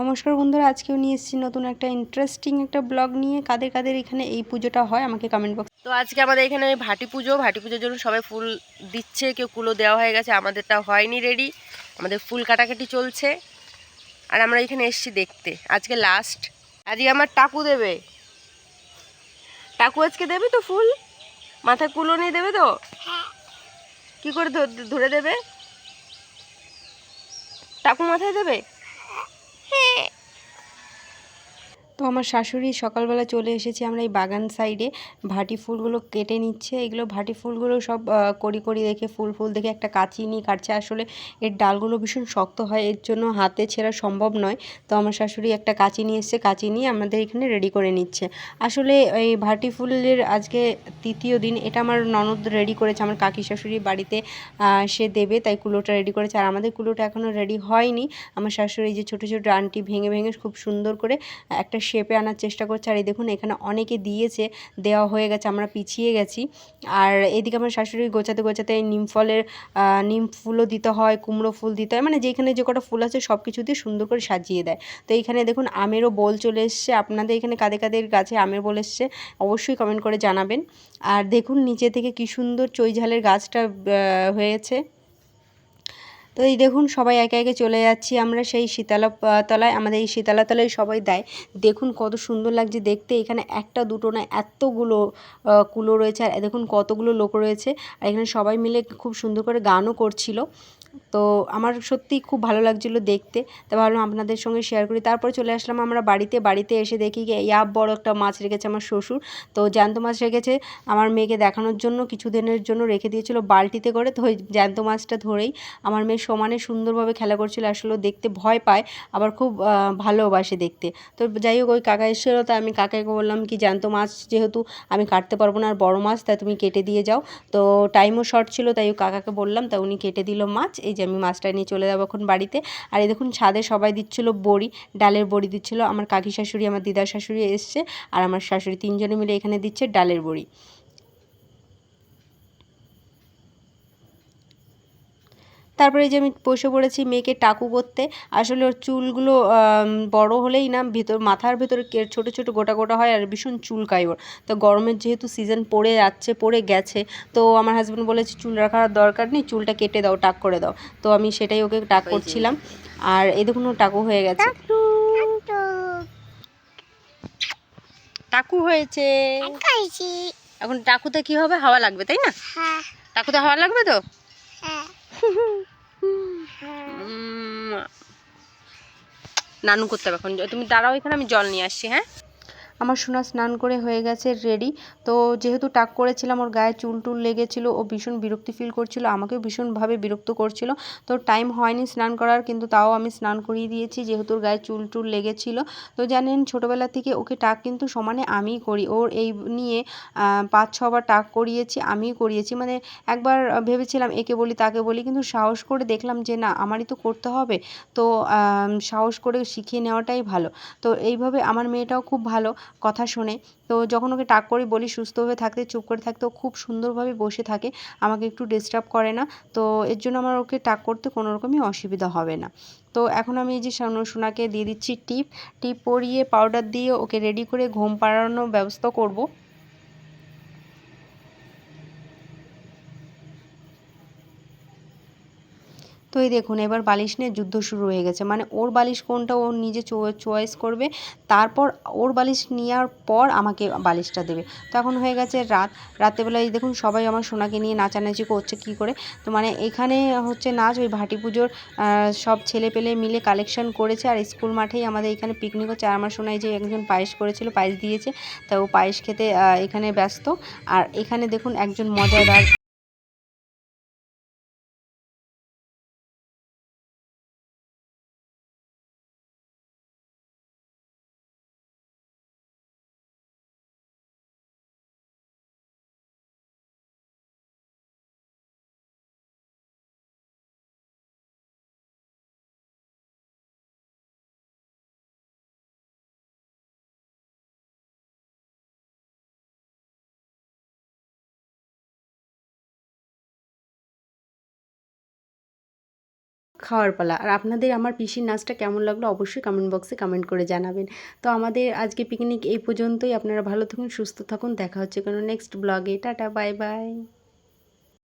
নমস্কার বন্ধুরা, আজকেও নিয়ে এসেছি নতুন একটা ইন্টারেস্টিং একটা ব্লগ নিয়ে। কাদের কাদের এখানে এই পুজোটা হয় আমাকে কমেন্ট বক্স তো আজকে আমাদের এখানে ভাটি পুজো, ভাটি পুজোর জন্য সবাই ফুল দিচ্ছে, কেউ কুলো দেওয়া হয়ে গেছে, আমাদেরটা হয়নি রেডি আমাদের ফুল কাটাকাটি চলছে। আর আমরা এখানে এসছি দেখতে। আজকে লাস্ট আজকে আমার টাকু দেবে। টাকু আজকে দেবে তো ফুল? মাথায় কুলো নিয়ে দেবে তো? কি করে ধরে দেবে? টাকু মাথায় দেবে? তো আমার শাশুড়ি সকালবেলা চলে এসেছি, আমরা এই বাগান সাইডে ভাটি ফুলগুলো কেটে নিচ্ছে, এগুলো ভাটি ফুলগুলো সব কড়ি কড়ি দেখে ফুল ফুল দেখে একটা কাঁচি নিয়ে কাটছে। আসলে এর ডালগুলো ভীষণ শক্ত হয়, এর জন্য হাতে ছেঁড়া সম্ভব নয়। তো আমার শাশুড়ি একটা কাঁচি নিয়ে এসছে, কাঁচি নিয়ে আমাদের এখানে রেডি করে নিচ্ছে। আসলে এই ভাটি ফুলের আজকে তৃতীয় দিন, এটা আমার ননদ রেডি করেছে, আমার কাকি শাশুড়ি বাড়িতে সে দেবে, তাই কুলোটা রেডি করেছে। আর আমাদের কুলোটা এখনও রেডি হয়নি। আমার শাশুড়ি যে ছোটো ছোটো আন্টি ভেঙে ভেঙে খুব সুন্দর করে একটা শেপে আনার চেষ্টা করছে। আর এই দেখুন, এখানে অনেকে দিয়েছে, দেওয়া হয়ে গেছে, আমরা পিছিয়ে গেছি। আর এদিকে আমার শাশুড়ি গোছাতে গোছাতে নিম ফলের নিম ফুলও দিতে হয়, কুমড়ো ফুল দিতে হয়। মানে যেখানে যে কটা ফুল আছে সব কিছু দিয়ে সুন্দর করে সাজিয়ে দেয়। তো এইখানে দেখুন, আমেরও বোল চলে এসছে। আপনাদের এখানে কাদের কাদের গাছে আমের বোল এসছে, অবশ্যই কমেন্ট করে জানাবেন। আর দেখুন, নিচে থেকে কি সুন্দর চৈঝালের গাছটা হয়েছে। তো এই দেখুন, সবাই একে একে চলে যাচ্ছি। আমরা সেই শীতলা তলায়, আমাদের এই শীতলা তলায় সবাই দেয় দেখুন কত সুন্দর লাগছে দেখতে। এখানে একটা, দুটো না, এতগুলো কুলো রয়েছে। আর দেখুন কতগুলো লোক রয়েছে। আর এখানে সবাই মিলে খুব সুন্দর করে গানও করছিল। তো আমার সত্যিই খুব ভালো লাগছিল দেখতে। তা ভাবলাম আপনাদের সঙ্গে শেয়ার করি। তারপরে চলে আসলাম আমরা বাড়িতে। বাড়িতে এসে দেখি কি ইয়াব বড় একটা মাছ রেখেছে আমার শ্বশুর। তো জ্যান্ত মাছ রেখেছে আমার মেয়েকে দেখানোর জন্য কিছু দিনের জন্য রেখে দিয়েছিল বালতিতে করে। তো ওই জ্যান্ত মাছটা ধরেই আমার মেয়ে সমানে সুন্দরভাবে খেলা করছিল। আসলে দেখতে ভয় পায়, আবার খুব ভালোবাসে দেখতে। তো যাই হোক, ওই কাকা এসেছিল। তাই আমি কাকাকে বললাম কি, জ্যান্ত মাছ যেহেতু আমি কাটতে পারব না, আর বড় মাছ তাই তুমি কেটে দিয়ে যাও। তো টাইমও শর্ট ছিল, তাই কাকাকে বললাম, তা উনি কেটে দিল মাছ এই যে আমি মাছটা নিয়ে চলে যাব এখন বাড়িতে। আর এই দেখুন, ছাদে সবাই দিচ্ছিল বড়ি, ডালের বড়ি দিচ্ছিল। আমার কাকি শাশুড়ি, আমার দিদার শাশুড়ি এসছে। আর আমার শাশুড়ি তিনজনে মিলে এখানে দিচ্ছে ডালের বড়ি। তারপরে এই যে আমি বসে পড়েছি মেয়েকে টাকু করতে আসলে ওর চুলগুলো বড় হলেই না ভিতর মাথার ভেতরে কে- ছোট ছোট গোটা গোটা হয় আর ভীষণ চুলকায় ওর। তো গরমের যেহেতু সিজন পড়ে যাচ্ছে পড়ে গেছে তো আমার হাজব্যান্ড বলেছে চুল রাখার দরকার নেই চুলটা কেটে দাও টাক করে দাও। তো আমি সেটাই ওকে টাক করছিলাম। আর এই দেখুন ওর টাকু হয়ে গেছে। টাকু। হয়েছে। এখন টাকুতে কি হবে? হাওয়া লাগবে তাই না? হ্যাঁ। টাকুতে হাওয়া লাগবে তো? হ্যাঁ। নানু করতে হবে এখন। তুমি দাঁড়াও এখানে আমি জল নিয়ে আসছি হ্যাঁ? আমার সোনা স্নান করে হয়ে গেছে রেডি তো যেহেতু টাক করেছিলাম, ওর গায়ে চুল টুল লেগেছিল, ও ভীষণ বিরক্তি ফিল করছিল, আমাকেও ভীষণভাবে বিরক্ত করছিল। তো টাইম হয়নি স্নান করার, কিন্তু তাও আমি স্নান করিয়ে দিয়েছি, যেহেতু ওর গায়ে চুল টুল লেগেছিল। তো জানেন, ছোটোবেলা থেকে ওকে টাক কিন্তু সমানে আমিই করি। ওর এই নিয়ে পাঁচ, ছবার টাক করিয়েছি, আমিই করিয়েছি। মানে একবার ভেবেছিলাম একে বলি, তাকে বলি, কিন্তু সাহস করে দেখলাম যে না, আমারই তো করতে হবে। তো সাহস করে শিখিয়ে নেওয়াটাই ভালো। তো এইভাবে আমার মেয়েটাও খুব ভালো। কথা শোনে। তো যখন ওকে টাক করে বলি, সুস্থ হয়ে থাকতে, চুপ করে থাকতে, ও খুব সুন্দরভাবে বসে থাকে, আমাকে একটু ডিস্টার্ব করে না। তো এর জন্য আমার ওকে টাক করতে কোনো রকমই অসুবিধা হবে না। তো এখন আমি এই যে সোনা- সোনাকে দিয়ে দিচ্ছি টিপ। টিপ পরিয়ে পাউডার দিয়ে ওকে রেডি করে ঘুম পাড়ানোর ব্যবস্থা করব। তো এই দেখুন, এবার বালিশ নিয়ে যুদ্ধ শুরু হয়ে গেছে। মানে ওর বালিশ কোনটা ও নিজে চয়েস করবে, তারপর ওর বালিশ নেওয়ার পর আমাকে বালিশটা দেবে। তো এখন হয়ে গেছে রাত। রাত্রেবেলায় দেখুন, সবাই আমার সোনাকে নিয়ে নাচানাচি করছে কি করে? তো মানে এখানে হচ্ছে নাচ, ওই ভাটি পুজোর সব ছেলে পেলে মিলে কালেকশন করেছে। আর স্কুল মাঠেই আমাদের এখানে পিকনিক হচ্ছে। আর আমার সোনায় যে একজন পায়েস করেছিল, পায়েস দিয়েছে। তা ও পায়েস খেতে এখানে ব্যস্ত। আর এখানে দেখুন, একজন মজাদার খাওয়ার পালা। আর আপনাদের আমার পিসির নাচটা কেমন লাগল অবশ্যই কমেন্ট বক্সে কমেন্ট করে জানাবেন। তো আমাদের আজকে পিকনিক এই পর্যন্তই। আপনারা ভালো থাকুন, সুস্থ থাকুন। দেখা হচ্ছে কোনো নেক্সট ব্লগে টাটা বাই বাই